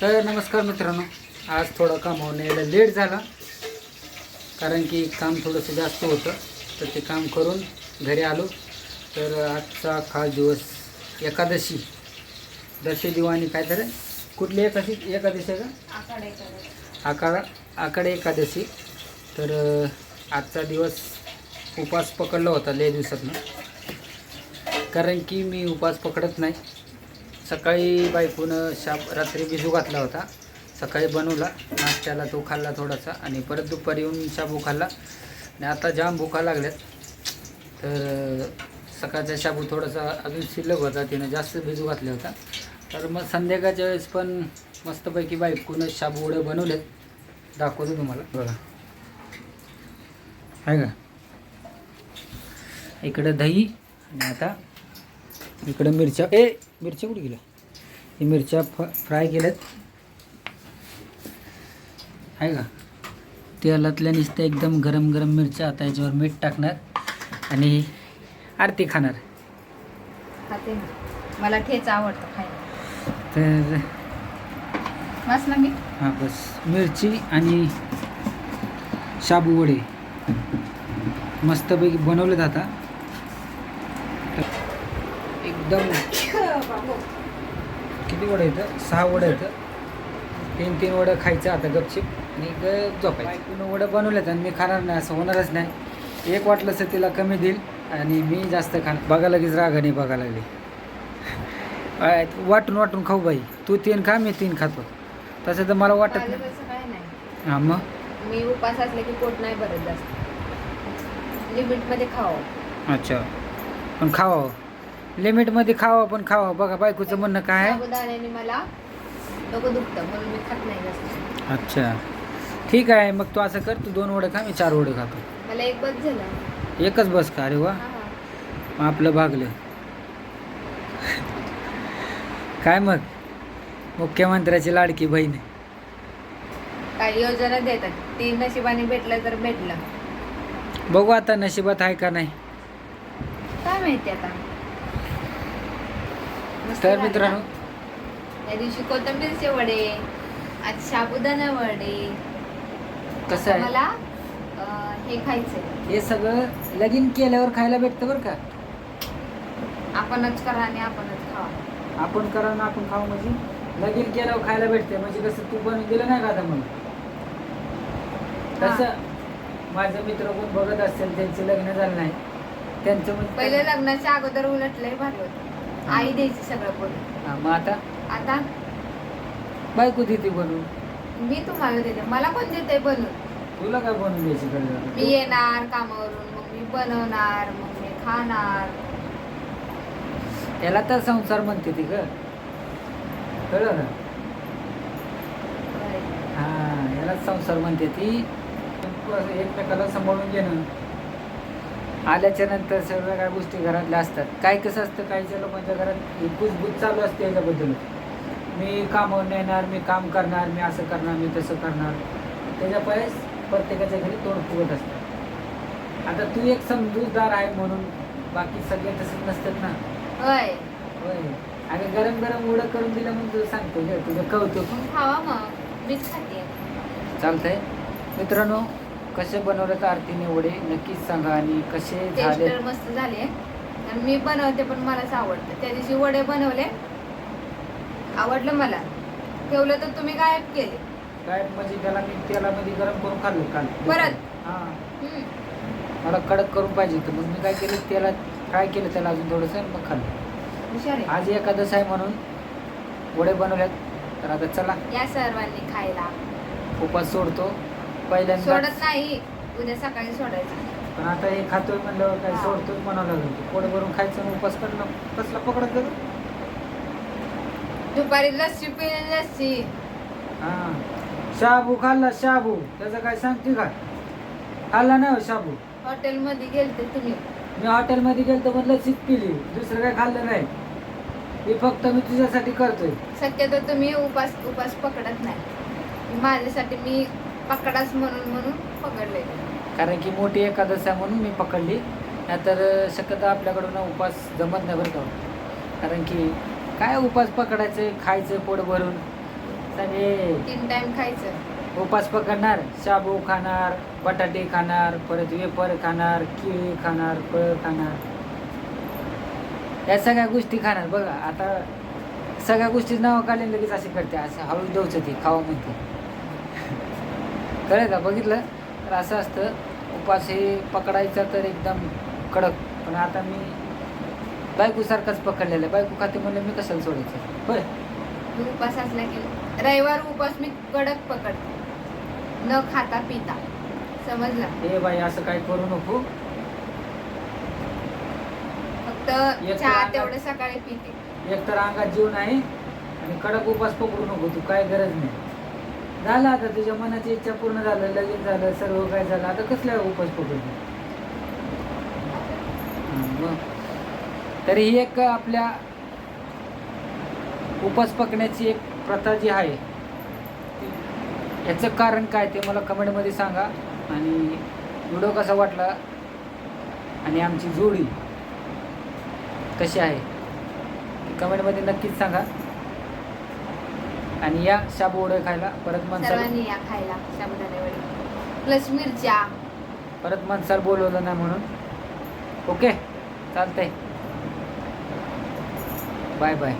तर नमस्कार मित्रांनो आज थोडं काम होण्याला लेट झाला. कारण की काम थोडंसं जास्त होतं. तर ते काम करून घरी आलो. तर आजचा खास दिवस एकादशी. दशे दिवाणी काय तर कुठली एकादशी? एकादशी आहे का? आकाड आकडे एकादशी. तर आजचा दिवस उपास पकडला होता लय दिवसातनं. कारण की मी उपास पकडत नाही. सकाळी बायकोनं शाप रात्री बिजू घातला होता. सकाळी बनवला नाश्त्याला तो खाल्ला थोडासा आणि परत दुपारी येऊन शाबू खाल्ला. आणि आता जाम भुका लागल्यात. तर सकाळचा शाबू थोडासा अजून शिल्लक होता तिनं जास्त भिजू घातला होता तर मग संध्याकाळच्या वेळेस पण मस्तपैकी बायकोनं शाबू वडे बनवलेत. दाखवतो तुम्हाला. बघा. आहे का? इकडं दही आणि आता इकडं मिरच्या. ए मिरच्या कुठे गेल्या? हे मिरच्या फ फ्राय केल्यात. आहे का? तेलातल्या नुसत्या एकदम गरम गरम मिरच्या आता याच्यावर मीठ टाकणार आणि आरती खाणार. खाते मला ठेचा आवडतं खायला. तर बस ना मी. हां बस. मिरची आणि शाबू वडे. मस्तपैकी बनवलेत आता. एकदम. किती वडं येतं? सहा वडं येतं. तीन तीन वडं खायचं आता गपचिप. आणि ग झोपायचं. बायकोनं वडं बनवलेत आणि मी खाणार नाही असं होणारच नाही. एक वाटलं तर तिला कमी देईल आणि मी जास्त खाणार. बघा लगेच रागाने बघा लागले. वाटून वाटून खाऊ बाई. तू तीन खा मी तीन खातो. तसं तर मला वाटत नाही. हां मग? मी उपास असले की पोट नाही भरत जास्त. लिमिटमध्ये खावं. अच्छा. पण खावा. लिमिटमध्ये खावा पण खावा. बघा बायकोचं म्हणणं काय? आहे साबुदाण्याने मला डोकं दुखतं म्हणून मी खात नाही जास्त. अच्छा. ठीक आहे मग तू असं कर तू दोन वडे खा मी चार वडे खातो. मला एक बस झालं. एकच बस का? अरे वा. हा, हा. मग आपलं भागलं. काय मग? मुख्यमंत्र्याची लाडकी बहीण. काही योजना देतात. ती नशिबाने भेटलं तर भेटलं. बघू आता नशिबात आहे का नाही. काय माहिती आता? तर. मित्रांनो. त्या दिवशी कोथिंबीरचे वडे आज साबुदाणा वडे. कसं आहे? मला हे खायचंय. हे सगळं लगीन केल्यावर खायला भेटतं बरं का? आपणच करा आणि आपणच खावा. आपण करा ना आपण खाऊ म्हणजे? लगीन केल्यावर खायला भेटते म्हणजे कसं तू बनवून दिलं नाही का आता मग तसं माझे मित्र कोण बघत असतील त्यांचे लग्न झालं नाही. त्यांचं म्हणजे पहिले लग्नाच्या अगोदर उलट लय भारी होतं. आई द्यायची सगळं बोलून हा, मग आता? आता? बायको देते बनवून. मी तुम्हाला देते. मला कोण देते बनवून? तुला काय बनवून द्यायची मी येणार कामावरून मग मी बनवणार मग मी खाणार. त्याला तर संसार म्हणते ती ग. कळलं ना? हा याला संसार म्हणते ती. एकमेकाला सांभाळून घेणं आल्याच्यानंतर सगळ्या काय गोष्टी घरातल्या असतात. काय कसं असतं काहीच्या लोकांच्या घरात कुजबूज चालू असते याच्याबद्दल. मी कामावर येणार मी काम करणार मी असं करणार मी तसं करणार. त्याच्या पळेस प्रत्येकाच्या घरी तोंड फुगत असतं. आता तू एक समजूतदार आहे म्हणून बाकी सगळे तसंच नसतात ना. होय. होय. अगं गरम गरम उडं करून दिलं म्हणून तुझं सांगतो तुझं कौतुक. मग खावा मग मीच खाते. चालतंय. मित्रांनो कसे बनवलेत आरतीने वडे नक्कीच सांगा. आणि कसे झाले? मस्त झाले. आणि मी बनवते पण मलाच आवडतं. त्या दिवशी वडे बनवले. आवडलं मला. ठेवलं तर तुम्ही गायब केले. काय म्हणजे त्याला मी तेलामध्ये गरम करून खाल्लं काल. परत? हा. हम्म. मला कडक करून पाहिजे होतं. मग मी काय केलं? त्याला फ्राय केलं. त्याला अजून थोडंसं मग खाल्लं. हुशार आहे. आज एकादश आहे म्हणून वडे बनवल्यात. तर आता चला. या सर्वांनी खायला. उपास सोडतो. पहिल्यांदा सोडत नाही. उद्या सकाळी सोडायचं. पण आता हे खातोय म्हणल्यावर काय हा. सोडतोच म्हणावं लागेल. पोट भरून खायचं आणि उपास करणं कसला पकडत जातो दुपारी लस्सी पिली लस्सी. हा. शाबू खाल्ला शाबू. त्याचं काय सांगते का? खाल्ला नाही हो शाबू. हॉटेलमध्ये गेलते तुम्ही. मी हॉटेलमध्ये गेलो तर म्हणलं सीट पिली. दुसरं काय खाल्लं नाही. हे फक्त मी तुझ्यासाठी करतोय. शक्यतो तुम्ही उपास उपास पकडत नाही. माझ्यासाठी मी पकडाच म्हणून म्हणून पकडले. कारण की मोठी एकादश आहे म्हणून मी पकडली. नाहीतर शक्यतो आपल्याकडून उपास जमत नाही बरं का. कारण की काय उपास पकडायचं खायचं पोट भरून. सगळे तीन टाइम खायचं. उपास पकडणार शाबू खाणार बटाटे खाणार परत वेपर खाणार केळी खाणार फळ खाणार. या सगळ्या गोष्टी खाणार. बघा आता सगळ्या गोष्टी नाव काढले लगेच असे करते असं हळू देऊच ती खावा म्हणते. कळलं का? बघितलं तर असं असतं उपास हे पकडायचा तर एकदम कडक. पण आता मी बायकोसारखाच पकडलेला आहे. बायको खाते म्हणलं मी कशाला सोडायचं? होय. उपास असला की रविवार उपास मी कडक पकडते. न खाता पिता. समजला? हे बाई असं काय करू नको. फक्त एक चहा तेवढं सकाळी पिते. एकतर अंगात जीव नाही आणि कडक उपास पकडू नको. तू काय गरज नाही. झालं आता तुझ्या मनाची इच्छा पूर्ण झालं लगीन झालं सर्व काय झालं. आता कसल्या उपास पकडतो मग तरी ही एक आपल्या उपास पकडण्याची एक प्रथा जी आहे याचं कारण काय ते मला कमेंटमध्ये सांगा. आणि व्हिडिओ कसा वाटला? आणि आमची जोडी कशी आहे कमेंटमध्ये नक्कीच सांगा. आणि या शाबू वडे खायला परत मनसाल सर्वांनी या खायला साबुदाणे वडे. प्लस मिरच्या. परत मनसाल बोलवलं नाही म्हणून. ओके चालतंय. Bye bye.